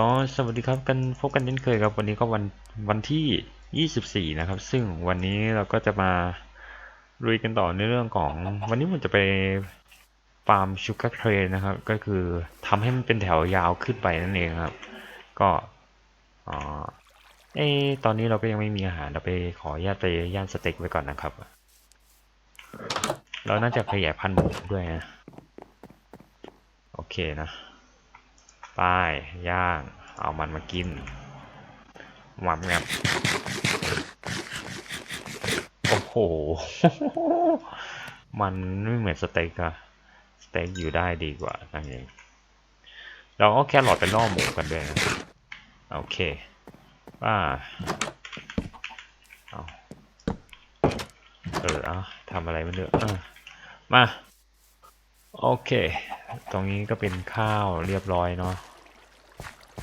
ก็สวัสดีครับกันพบกันเช่นเคยครับ วันนี้ก็วันวันที่ 24 นะครับ ซึ่งวันนี้เราก็จะมาลุยกันต่อในเรื่องของ วันนี้ผมจะไปฟาร์มชูการ์เทรนนะครับ ก็คือทำให้มันเป็นแถวยาวขึ้นไปนั่นเองครับ ก็อ๋อเอตอนนี้เราก็ยังไม่มีอาหารเราไปขอญาตไปย่างสเต็กไว้ก่อนนะครับ เราน่าจะขยายพันธุ์หมูด้วยนะ โอเคนะ ป้ายย่าง เอามันมากินหวับงับโอ้โห มันไม่เหมือนสเต็กอะสเต็กอยู่ได้ดีกว่านั่นเองเราก็แค่หลอดไปล่อหมูกันด้วยนะโอเคป้าเอาเออเอาทำอะไรมันเถอะเออมา โอเค ตรงนี้ก็เป็นข้าวเรียบร้อยเนาะ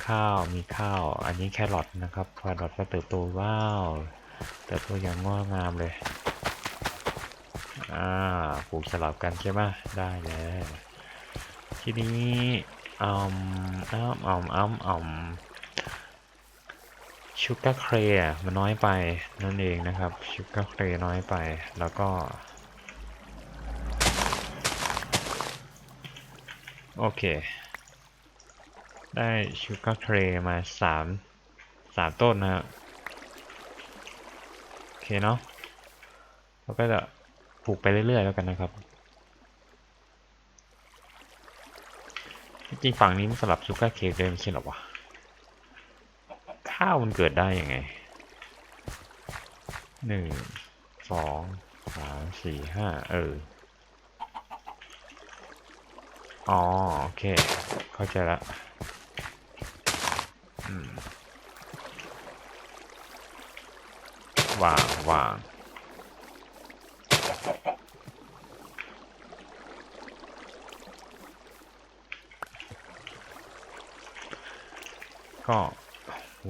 ข้าวมีข้าว อันนี้แครอทนะครับแครอทก็เติบโตว้าวเติบโตอย่างงองามเลยอ่าปลูกสลับกันใช่ไหมได้เลยทีนี้อืมอ้อมอ้อมอ้อมอ้อมชูการ์เครมันน้อยไปนั่นเองนะครับชูการ์เครน้อยไปแล้วก็ โอเค ได้ชูการ์เทรมาสามสามต้นนะฮะโอเคเนาะเราก็จะปลูกไปเรื่อยๆแล้วกันนะครับ จริงฝั่งนี้มันสลับชูการ์เครเลยไม่ใช่หรอวะข้าวมันเกิดได้ยังไงหนึ่งสองสามสี่ห้าเออ อ๋อโอเค เข้าใจละวางวางก็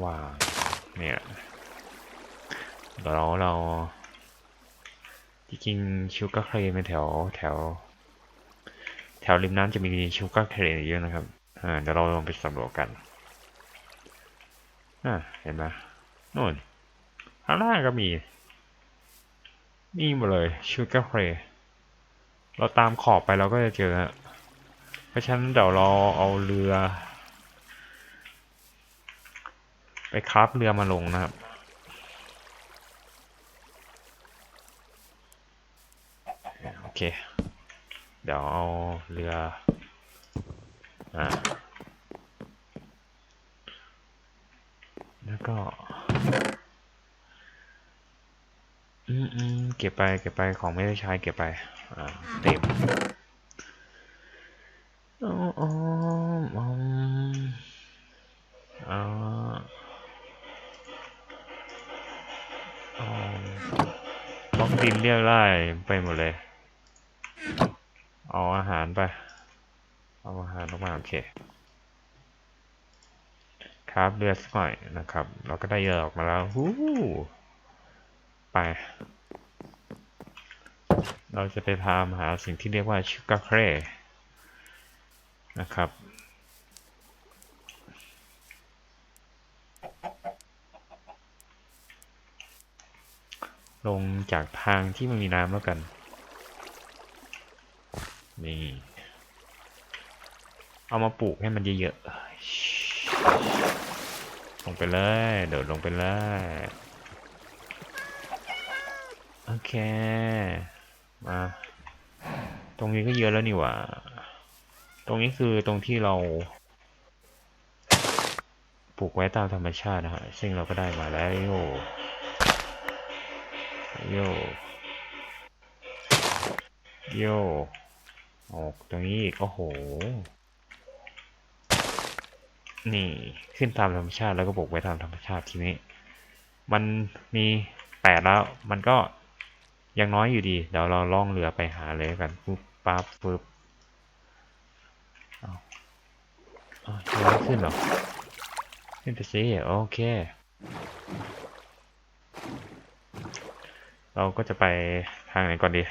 วางเนี่ยเดี๋ยวเราเราจริงๆชูการ์เครนเป็นแถวแถว แถวริมน้ำจะมีชูการ์เครนเยอะนะครับ อ่า เดี๋ยวเราลองไปสำรวจกัน อ่า เห็นไหมนู่นข้างล่างก็มี นี่หมดเลยชูการ์เครนเราตามขอบไปเราก็จะเจอ เพราะฉะนั้นเดี๋ยวเราเอาเรือ ไปคราฟเรือมาลงนะครับโอเค เดี๋ยวเอาเรือ อ่า แล้วก็อืมอืมเก็บไปเก็บไปของไม่ได้ใช้เก็บไป อ่า เต็มอ๋ออ๋ออ๋ออ๋ออ๋อบล็อกดินเรียกไล่ไปหมดเลย เอาอาหารไป เอาอาหารออกมาโอเคครับเรือดสักหน่อยนะครับ เราก็ได้เยอะออกมาแล้วฮู้ไป เราจะไปพามหาสิ่งที่เรียกว่าชูกาเครนะครับ ลงจากทางที่มันมีน้ำแล้วกัน นี่ เอามาปลูกให้มันเยอะๆ ลงไปเลย เดี๋ยวลงไปเลย โอเค มา ตรงนี้ก็เยอะแล้วนี่หว่า ตรงนี้คือตรงที่เราปลูกไว้ตามธรรมชาตินะฮะ ซึ่งเราก็ได้มาแล้วโยโยโย ออกตรงนี้อีกโอ้โห นี่ขึ้นตามธรรมชาติแล้วก็บวกไว้ตามธรรมชาติทีนี้ มันมีแปดแล้ว มันก็ยังน้อยอยู่ดี เดี๋ยวเราล่องเรือไปหาเลยกันปุ๊บปั๊บปุ๊บเอาเอาขึ้นหรอ ขึ้นไปสิโอเค เราก็จะไปทางไหนก่อนดี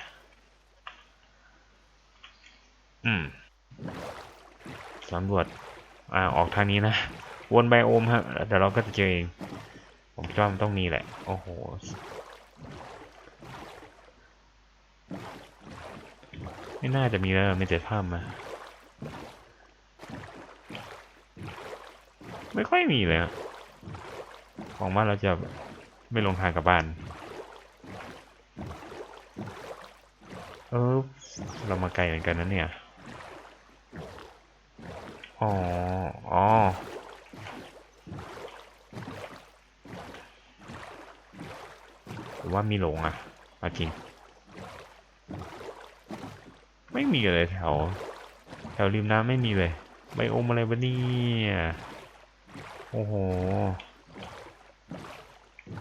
อืมสำรวจอ่าออกทางนี้นะ วนไบโอมฮะเดี๋ยวเราก็จะเจอเอง ผมคิดว่ามันต้องมีแหละ โอ้โห ไม่น่าจะมีแล้วไม่แต่ถ้ำอะไม่ค่อยมีเลยของว่าเราจะไม่ลงทางกลับบ้าน เออ เรามาไกลเหมือนกันนะเนี่ย อ๋อ อ๋อหรือว่ามีหลงอะอาจริง ไม่มีเลยแถว แถวริมน้ำไม่มีเลย ไบโอมอะไรวะเนี่ยโอ้โห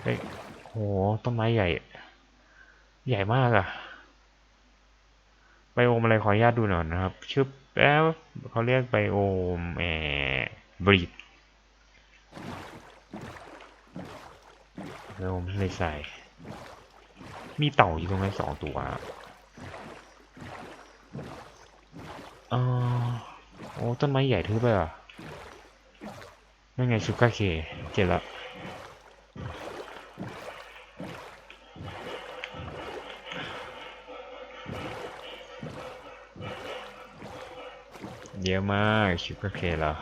เฮ้ยโห ต้นไม้ใหญ่ ใหญ่มากอะไบโอมอะไรขออนุญาตดูหน่อยนะครับชื่อ แป๊บเขาเรียกไบโอมแอร์บรีดไบโอมทะเลทรายมีเต่าอยู่ตรงนั้นสองตัวออโอ้ต้นไม้ใหญ่ทึบเลยอะนั่นไงชูก้าเค เจ็ดละ เยอะมากชูก้าเคแล้ว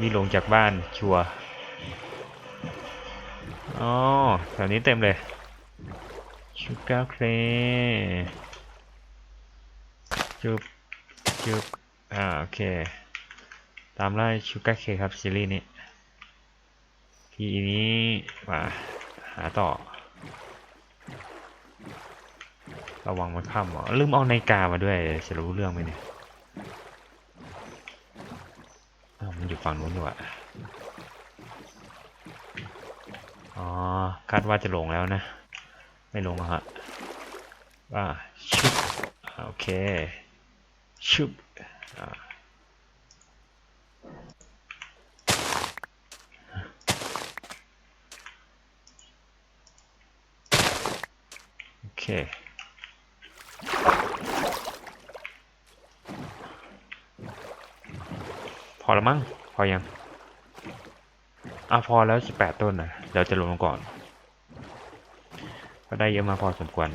มีลงจากบ้านชัวอ๋อแถวนี้เต็มเลยชูก้าเคจุบจุบอ่าโอเค ตามไล่ชูก้าเคครับซีรีส์นี้ทีนี้มาหาต่อ ระวังมันข้ามหรอลืมเอานาฬิกามาด้วยจะรู้เรื่องไหมเนี่ยอ้าวมันอยู่ฝั่งนู้นอยู่อะอ๋อคาดว่าจะลงแล้วนะ ไม่ลงอะฮะว่าชุบโอเคชุบโอเค พอแล้วมั้ง พอยัง อะพอแล้วสิบแปดต้นนะเดี๋ยวจะลงก่อน ก็ได้เยอะมาพอสมควร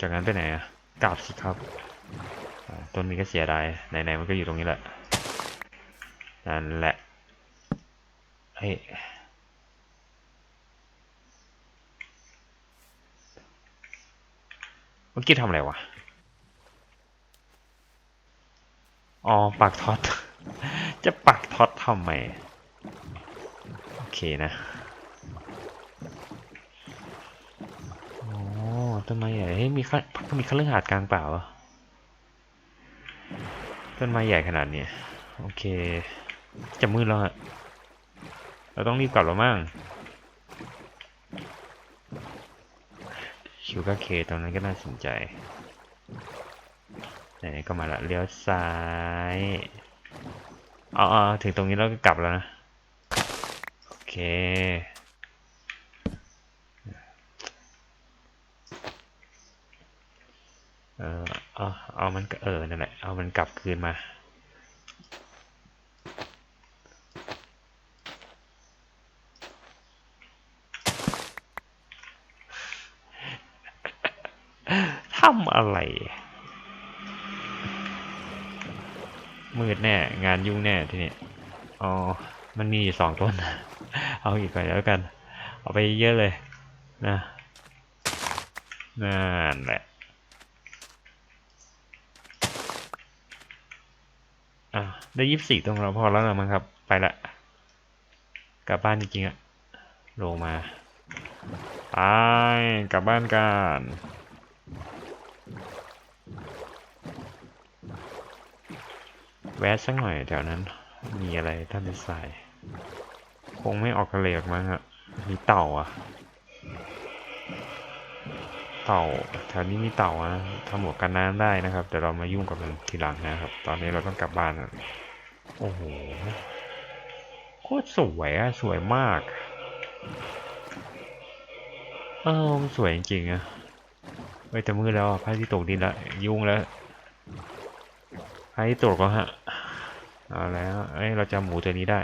จากนั้นไปไหนอะกลับสิครับ ต้นนี้ก็เสียดาย ไหนๆมันก็อยู่ตรงนี้แหละ นั่นแหละ เฮ้ยเมื่อกี้ทำอะไรวะ อ๋อปักท็อต จะปักท็อตทำไม โอเคนะ โอ้ต้นไม้ใหญ่เฮ้ยมีข้ามีคฤหาสน์กลางเปล่าต้นไม้ใหญ่ขนาดนี้โอเค จะมืดแล้วฮะ เราต้องรีบกลับแล้วมั้งชูกาเคตรงนั้นก็น่าสนใจ ไหนๆก็มาละเลี้ยวซ้ายอ๋อถึงตรงนี้แล้วก็กลับแล้วนะ โอเค เออเอาเอามันเออนั่นแหละ เอามันกลับคืนมาทำอะไร มืดแน่ งานยุ่งแน่ทีนี้อ๋อมันมีสองต้น เอาอีกไปแล้วกัน เอาไปเยอะเลยนะนั่นแหละอะได้ยี่สิบสี่ตรงเราพอแล้วนะมั้งครับ ไปละ กลับบ้านจริงๆอะลงมา ไป กลับบ้านกัน แวะสักหน่อยแถวนั้น มีอะไรท่านจะใส่ คงไม่ออกทะเลหรอกมั้งฮะมีเต่าอะ เต่าแถวนี้มีเต่านะทำหมวกกันน้ำได้นะครับ แต่เรามายุ่งกับมันทีหลังนะครับ ตอนนี้เราต้องกลับบ้านโอ้โหโคตรสวยอะสวยมากเออสวยจริงๆอะเฮ้ยแต่มืดแล้วพระอาทิตย์ตกดินล้วยุ่งแล้ว ไอ้ตรวจก็ฮะเอาแล้วเอ้ยเราจำหมูตัวนี้ได้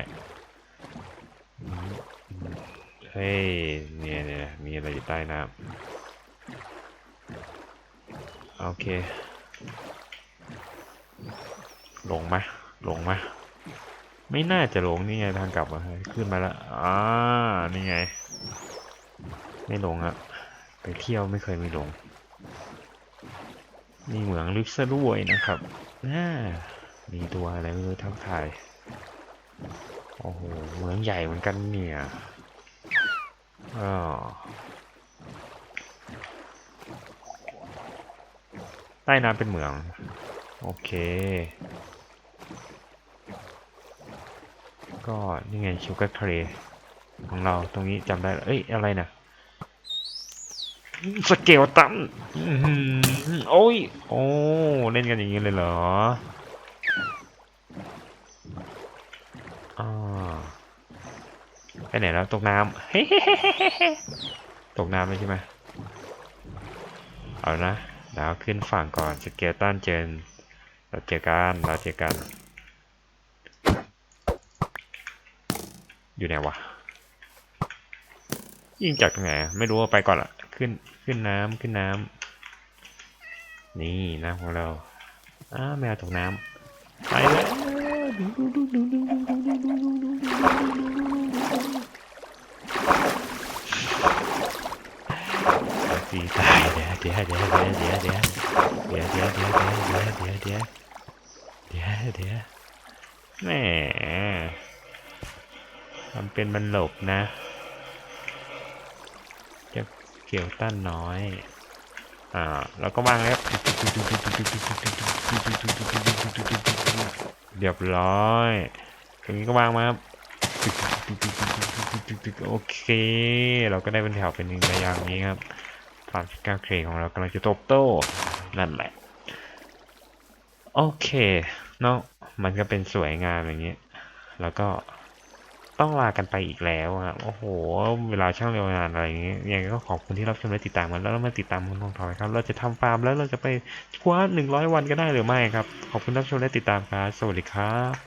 เฮ้ยเนี่ยเนี่ยมีอะไรอยู่ใต้น้ำโอเค ลงไหมลงไหมไม่น่าจะลงนี่ไงทางกลับอะขึ้นมาแล้วอ่านี่ไง ไม่ลงอะไปเที่ยวไม่เคยไม่ลงมีเหมืองลึกซะด้วยนะครับ น่ามีตัวอะไรไม่รู้ทักทาย โอ้โห เหมืองใหญ่เหมือนกันเนี่ยอ๋อใต้น้ำเป็นเหมือง โอเค ก็นี่ไงชูการ์เครของเราตรงนี้จำได้ เอ้ย อะไรนะ สเกลตันอื้อหือโอ้ย โอ้ เล่นกันอย่างนี้เลยเหรออ่าไปไหนแล้วตกน้ำตกน้ำเลยใช่ไหมเอานะเดี๋ยวขึ้นฝั่งก่อนสเกลตันเจนเราเจอกันเราเจอกัน อยู่ไหนวะยิงจากตรงไหนไม่รู้ว่าไปก่อนละ ขึ้นขึ้นน้ำขึ้นน้ำนี่น้ำของเราอ้าแมวตกน้ำไปแล้วสีตายเดี๋ยวเดี๋ยวเดี๋ยวเดี๋ยวเดี๋ยวเดี๋ยวเดี๋ยวเดี๋ยวเดี๋ยวเดี๋ยวเดี๋ยวเดี๋ยวเดี๋ยวเดี๋ยวเดี๋ยวแหมทำเป็นมันหลบนะ กี่ยวต้านน้อย อ่าแล้วก็วางแล้วเรียบร้อย ตรงนี้ก็วางมาครับโอเค เราก็ได้เป็นแถวเป็นหนึ่งระยางนี้ครับผ่านก้าเคของเรากำลังจะตบโต้นั่นแหละ โอเคเนาะมันก็เป็นสวยงามอย่างนี้แล้วก็ ต้องลากันไปอีกแล้วอะโอ้โห เวลาช่างเร็วนานอะไรอย่างเงี้ยยังไงก็ขอบคุณที่รับชมและติดตามกันแล้วมาติดตามคุณทองทอยครับ เราจะทำฟาร์มแล้วเราจะไปคว้าหนึ่งร้อยวันก็ได้หรือไม่ครับ ขอบคุณรับชมและติดตามครับ สวัสดีครับ